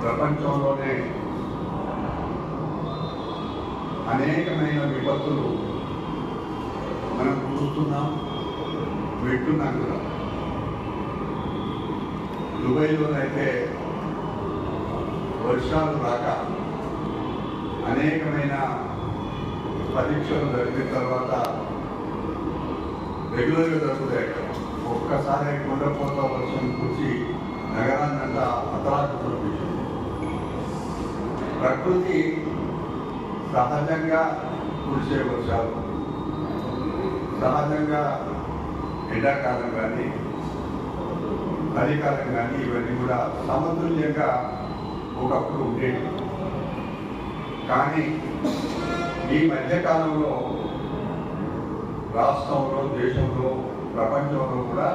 ప్రపంచంలోనే అనేకమైన విపత్తులు మనం చూస్తున్నాం వింటున్నాం కూడా. దుబాయ్లోనైతే వర్షాలు రాక అనేకమైన పరీక్షలు జరిగిన తర్వాత రెగ్యులర్గా జరుగుతాయి ఒక్కసారి కొండపోత వర్షం కూర్చి నగరాన్నంతా అతలాకు చూపించింది ప్రకృతి సహజంగా కురిసే వర్షాలు సహజంగా ఎండాకాలం కానీ చలికాలం కానీ ఇవన్నీ కూడా సమతుల్యంగా ఒకప్పుడు ఉండేవి. కానీ ఈ మధ్యకాలంలో రాష్ట్రంలో దేశంలో ప్రపంచంలో కూడా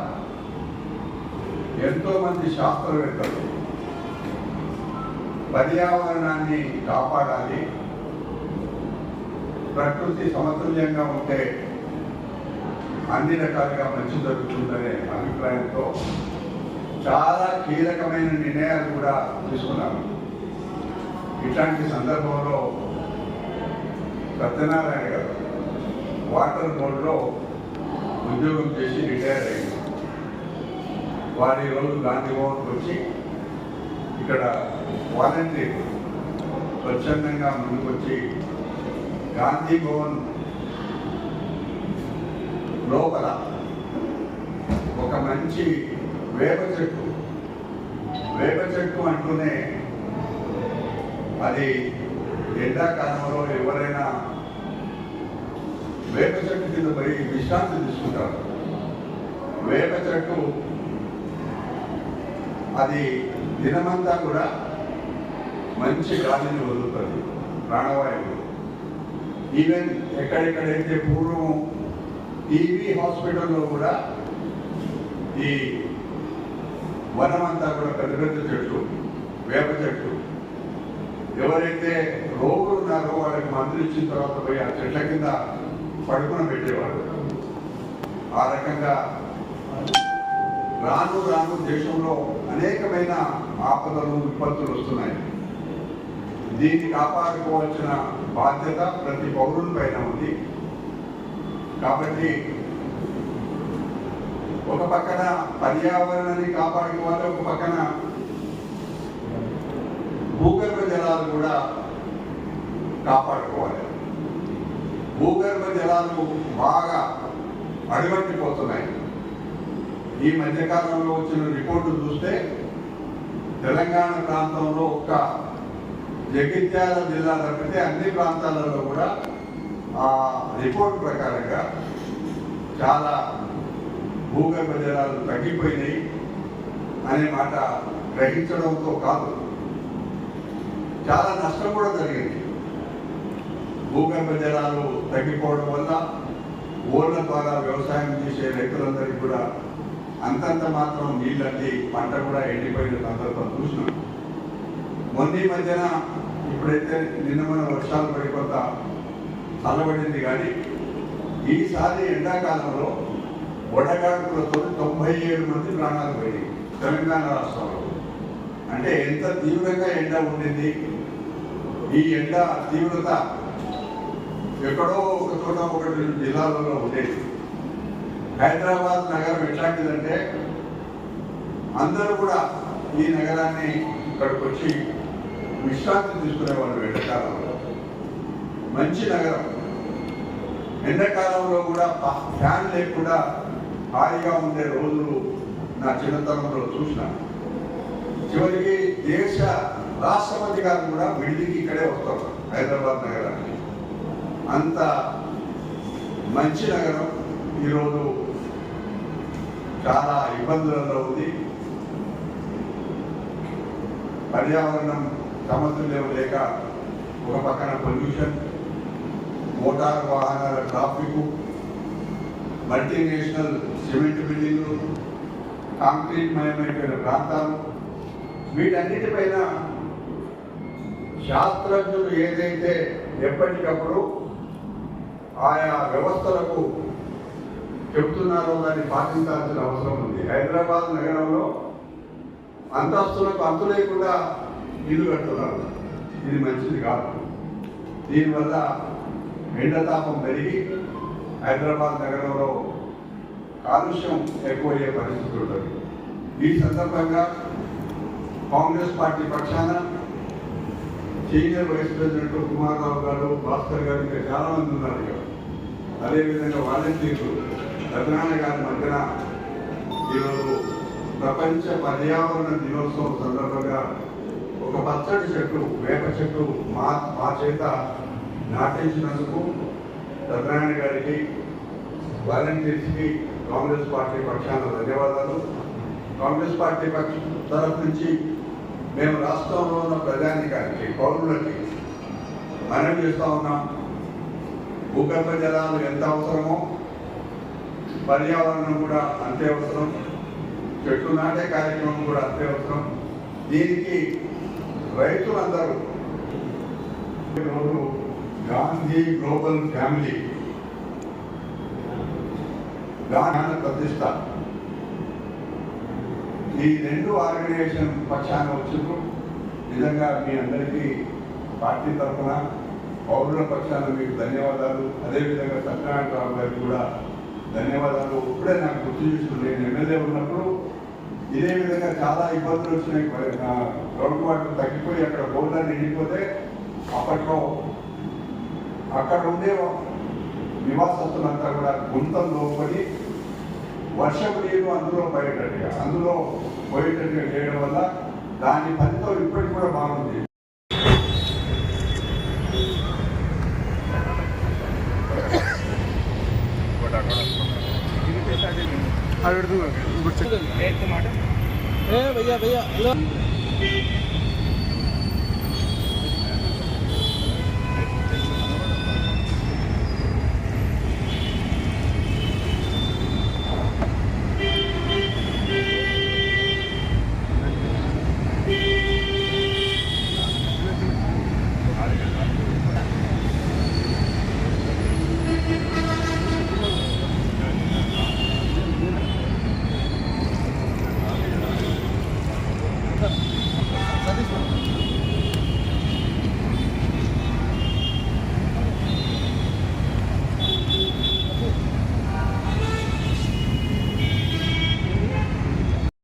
ఎంతోమంది శాస్త్రవేత్తలు పర్యావరణాన్ని కాపాడాలి. ప్రకృతి సమతుల్యంగా ఉంటే అన్ని రకాలుగా మంచి జరుగుతుందనే అభిప్రాయంతో చాలా కీలకమైన నిర్ణయాలు కూడా తీసుకున్నారు ఇట్లాంటి సందర్భంలో సత్యనారాయణ గారు వాటర్ బోర్డులో ఉద్యోగం చేసి రిటైర్ అయ్యింది వారి రోజు గాంధీ భవన్కి వచ్చి ఇక్కడ వాలంటీర్ స్వచ్ఛందంగా ముందుకొచ్చి గాంధీ భవన్ లోపల ఒక మంచి వేప చెట్టు వేప చెట్టు అంటూనే అది ఎండాకాలంలో ఎవరైనా వేప చెట్టు కింద పోయి విశ్రాంతి తీసుకుంటారు. వేప చెట్టు అది దినమంతా కూడా మంచి గాలిని వదులుతుంది ప్రాణవాయువు. ఈవెన్ ఎక్కడెక్కడైతే పూర్వం టీవీ హాస్పిటల్లో కూడా ఈ వనమంతా కూడా పెద్ద పెద్ద చెట్లు వేప చెట్లు. ఎవరైతే రోగులు ఉన్నారో వాళ్ళకి మందులు ఇచ్చిన తర్వాత పోయి ఆ చెట్ల కింద పడుకుని పెట్టేవాడు ఆ రకంగా రాను రాను దేశంలో అనేకమైన ఆపదలు విపత్తులు వస్తున్నాయి. దీన్ని కాపాడుకోవాల్సిన బాధ్యత ప్రతి పౌరుని పైన ఉంది. కాబట్టి ఒక పక్కన పర్యావరణాన్ని కాపాడుకోవాలి ఒక పక్కన భూగర్భ జలాలు కూడా కాపాడుకోవాలి. భూగర్భ జలాలు బాగా అడుగట్టిపోతున్నాయి ఈ మధ్యకాలంలో వచ్చిన రిపోర్టు చూస్తే తెలంగాణ ప్రాంతంలో ఒక్క జగిత్యాల జిల్లా తప్పితే అన్ని ప్రాంతాలలో కూడా ఆ రిపోర్ట్ ప్రకారంగా చాలా భూగర్భ జలాలు తగ్గిపోయినాయి అనే మాట గ్రహించడంతో కాదు. చాలా నష్టం కూడా జరిగింది. భూగర్భ జలాలు తగ్గిపోవడం వల్ల ఓళ్ళ ద్వారా వ్యవసాయం చేసే రైతులందరికీ కూడా అంతంత మాత్రం నీళ్ళట్టి పంట కూడా ఎండిపోయిన సందర్భం చూసినాం. మొన్న మధ్యన ఇప్పుడైతే నిన్న మన వర్షాలు పడి కొంత చల్లబడింది కానీ ఈసారి ఎండాకాలంలో వడగాడుకులతో తొంభై ఏడు మంది ప్రాణాలు పోయినాయి తెలంగాణ రాష్ట్రంలో. అంటే ఎంత తీవ్రంగా ఎండ ఉండింది? ఈ ఎండ తీవ్రత ఎక్కడో ఒక చోట ఒకటి జిల్లాలలో ఉండేది. హైదరాబాద్ నగరం ఎట్లాంటిదంటే అందరూ కూడా ఈ నగరాన్ని ఇక్కడికి వచ్చి విశ్రాంతి తీసుకునేవాళ్ళు ఎండాకాలంలో మంచి నగరం. ఎండాకాలంలో కూడా ఫ్యాన్ లేకుండా హాయిగా ఉండే రోజులు నా చిన్నతనంలో చూసినాను చివరికి దేశ రాష్ట్రపతి గారు కూడా విడిదికి ఇక్కడే వస్తారు హైదరాబాద్ నగరానికి. అంత మంచి నగరం ఈరోజు చాలా ఇబ్బందులలో ఉంది. పర్యావరణం సమతుల్యం లేక ఒక పక్కన పొల్యూషన్ మోటార్ వాహనాల ట్రాఫిక్ మల్టీనేషనల్ సిమెంట్ బిల్డింగ్లు కాంక్రీట్ మయమైపోయిన ప్రాంతాలు వీటన్నిటిపైన శాస్త్రజ్ఞులు ఏదైతే ఎప్పటికప్పుడు ఆయా వ్యవస్థలకు చెప్తున్నారో దాన్ని పాటించాల్సిన అవసరం ఉంది. హైదరాబాద్ నగరంలో అంతస్తులకు అంతు లేకుండా ఇల్లు కట్టున్నారు ఇది మంచిది కాదు. దీనివల్ల ఎండతాపం పెరిగి హైదరాబాద్ నగరంలో కాలుష్యం ఎక్కువయ్యే పరిస్థితి ఉంటుంది. ఈ సందర్భంగా కాంగ్రెస్ పార్టీ పక్షాన సీనియర్ వైస్ ప్రెసిడెంట్ కుమారరావు గారు భాస్కర్ గారు ఇంకా చాలా మంది ఉన్నారు అదేవిధంగా వాలంటీర్లు రత్నారాయణ గారి మధ్యన ఈరోజు ప్రపంచ పర్యావరణ దినోత్సవం సందర్భంగా ఒక పచ్చడి చెట్టు వేప చెట్టు మా మా చేత నాటించినందుకు సత్యనారాయణ గారికి వాలంటీర్స్కి కాంగ్రెస్ పార్టీ పక్షాన ధన్యవాదాలు. కాంగ్రెస్ పార్టీ పక్ష తరఫు నుంచి మేము రాష్ట్రంలో ఉన్న ప్రజానికానికి పౌరులకి మనం చేస్తూ ఉన్నాం. భూగర్భ జలాలు ఎంత అవసరమో పర్యావరణం కూడా అంతే అవసరం. చెట్టు నాటే కార్యక్రమం కూడా అంతే అవసరం. దీనికి రైతులందరూ ఈరోజు గాంధీ గ్లోబల్ ఫ్యామిలీ గాన ప్రతిష్ట ఈ రెండు ఆర్గనైజేషన్ పక్షాన వచ్చిండ్రు. నిజంగా మీ అందరికీ పార్టీ తరఫున పౌరుల పక్షాన మీకు ధన్యవాదాలు. అదేవిధంగా సత్యనారాయణరావు గారికి కూడా ధన్యవాదాలు. ఇప్పుడే నాకు గుర్తు చేస్తుంది నేను ఎమ్మెల్యే ఉన్నప్పుడు ఇదే విధంగా చాలా ఇబ్బందులు వచ్చినాయి. మరి నా గ్రౌండ్ వాటర్ తగ్గిపోయి అక్కడ బోర్డర్ నిండిపోతే అప్పట్లో అక్కడ ఉండే నివాసస్తులంతా కూడా గుంతం లోపలి వర్షపు నీరు అందులో పోయేటట్టుగా అందులో పోయేటట్టుగా చేయడం వల్ల దాని ఫలితం ఇప్పటికి కూడా బాగుంది. ए भैया भैया हेलो